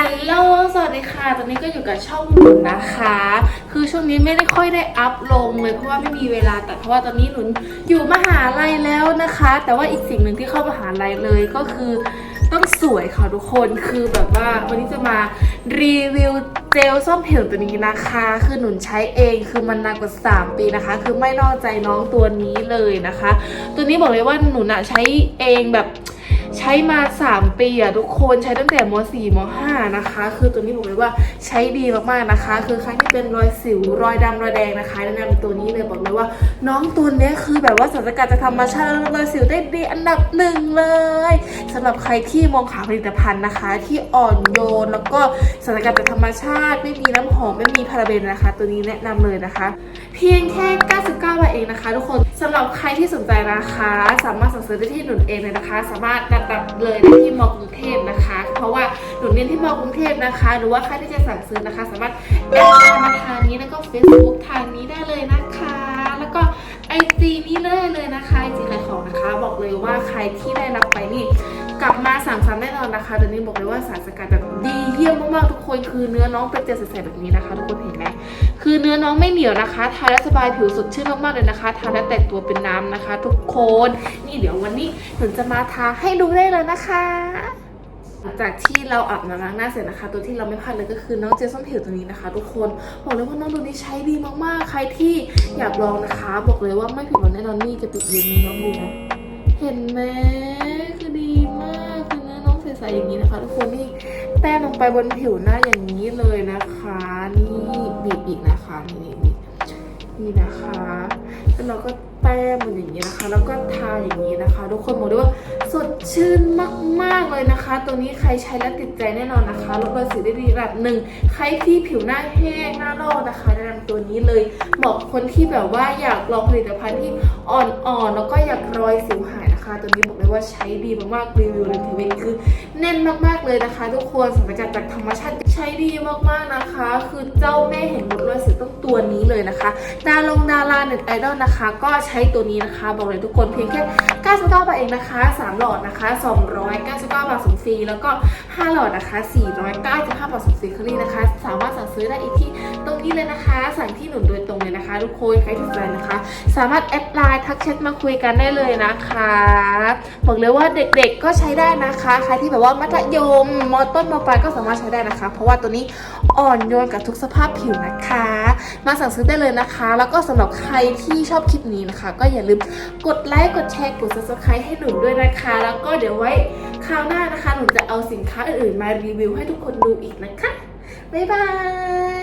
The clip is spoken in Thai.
ฮัลโหล สวัสดีค่ะ ตอนนี้ก็อยู่กับช่องหนุนนะคะ คือช่วงนี้ไม่ได้ค่อยได้อัพลงเลยเพราะว่าไม่มีเวลา แต่เพราะว่าตอนนี้หนุนอยู่มหาลัยแล้วนะคะ แต่ว่าอีกสิ่งหนึ่งที่เข้ามหาลัยเลยก็คือต้องสวยค่ะทุกคน คือแบบว่าวันนี้จะมารีวิวเจลซ่อมผิวตัวนี้นะคะ คือหนุนใช้เอง คือมันนานกว่า 3 ปีนะคะ คือไม่นอกใจน้องตัวนี้เลยนะคะ ตัวนี้บอกเลยว่าหนุนอะใช้เองแบบ ใช้มา 3 ปีอะทุกคนใช้ตั้งแต่ม .4 ม .5 นะคะ คือตัวนี้บอกเลยว่าใช้ดีมากๆนะคะ คือใครที่เป็นรอยสิวรอยดำรอยแดงนะคะแนะนำตัวนี้เลยบอกเลยว่า น้องตัวนี้คือแบบว่าสารสกัดจากธรรมชาติแล้วรอยสิวได้ดีอันดับหนึ่งเลยสำหรับใครที่มองหาผลิตภัณฑ์นะคะ ที่อ่อนโยนแล้วก็สารสกัดจากธรรมชาติ ไม่มีน้ำหอมไม่มีพาราเบนนะคะ ตัวนี้แนะนำเลยนะคะ เพียงแค่ เองนะคะ ทุกคนสำหรับใครที่สนใจนะคะ สามารถสั่งซื้อได้ที่หนุนเองเลยนะคะ สามารถนัดรับเลยได้ที่มอกรุงเทพนะคะ เพราะว่าหนุนเรียนที่มอกรุงเทพนะคะ หรือว่าใครที่จะสั่งซื้อนะคะ สามารถแอดไลน์มาทางนี้แล้วก็ Facebook ทางนี้ได้เลยนะคะ แล้วก็ไอจีนี้เลยเลยนะคะไอจีขายของนะคะ บอกเลยว่าใครที่ได้รับไปนี่ กลับมาสั่งซ้ำแน่นอนนะคะตัวนี้บอกเลยว่าสารสกัดแบบดีเยี่ยมมากๆทุกคนคือเนื้อน้องเป็นเจลใสๆแบบนี้นะคะ ทุกคนเห็นไหมคือเนื้อน้องไม่เหนียวนะคะทาแล้วสบายผิวสดชื่นมากๆเลยนะคะทาแล้วแตกตัวเป็นน้ำนะคะ ทุกคนนี่เดี๋ยววันนี้หนูจะมาทาให้ดูได้เลยนะคะหลังจากที่เราอาบน้ำล้างหน้าเสร็จนะคะ ตัวที่เราไม่พลาดเลยก็คือน้องเจลส้มผิวตัวนี้นะคะ ทุกคนบอกเลยว่าน้องตัวนี้ใช้ดีมากๆ ใครที่อยากลองนะคะ บอกเลยว่าไม่ผิดหวังแน่นอนนี่จะปิดยืนน้องดูนะเห็นไหม ส่อย่างนี้นะคะทุกคนนี่แต้มลงไปบนผิวหน้าอย่างนี้เลยนะคะ นี่บีบอีกนะคะนี่ นี่นะคะแล้วเราก็แต้มมันอย่างนี้นะคะ แล้วก็ทาอย่างนี้นะคะ ทุกคนบอกเลยว่าสดชื่นมากๆเลยนะคะ ตัวนี้ใครใช้แล้วติดใจแน่นอนนะคะลดรอยสิวได้ดีระดับหนึ่งใครที่ผิวหน้าแห้งหน้าลอกนะคะแนะนำตัวนี้เลยเหมาะคนที่แบบว่าอยากลองผลิตภัณฑ์ที่อ่อนๆแล้วก็อยากรอยสิวหายนะคะ ตัวนี้บอกเลยว่าใช้ดีมากๆรีวิวในทีวีคือแน่นมากๆเลยนะคะ ทุกคนสารสกัดจากธรรมชาติใช้ดีมากๆนะคะ คือเจ้าแม่แห่งลดรอยสิวต้องตัวนี้เลยนะคะดาลงดาราเน็ตไอดอลนะคะ ก็ใช้ตัวนี้นะคะ บอกเลยทุกคนเพียงแค่ 99 บาทเองนะคะ 3 หลอดนะคะ 299 บาทส่งฟรีแล้วก็ 5 หลอดนะคะ 495 บาทส่งฟรีคลี่นะคะ สามารถสั่งซื้อได้อีกที่ตรงนี้เลยนะคะ สั่งที่หนุนโดยตรงเลยนะคะทุกคนใครที่สนใจนะคะ สามารถแอดไลน์ทักแชทมาคุยกันได้เลยนะคะบอกเลยว่าเด็กๆก็ใช้ได้นะคะ ใครที่แบบว่ามัธยมมต้นมปลายก็สามารถใช้ได้นะคะ เพราะว่าตัวนี้อ่อนโยนกับทุกสภาพผิวนะคะ มาสั่งซื้อได้เลยนะคะ แล้วก็สำหรับใครที่ชอบคลิปนี้นะคะ ก็อย่าลืมกดไลค์กดแชร์กด subscribe ให้หนุนด้วยนะคะ แล้วก็เดี๋ยวไว้คราวหน้านะคะหนูจะเอาสินค้าอื่นๆมารีวิวให้ทุกคนดูอีกนะคะบ๊ายบาย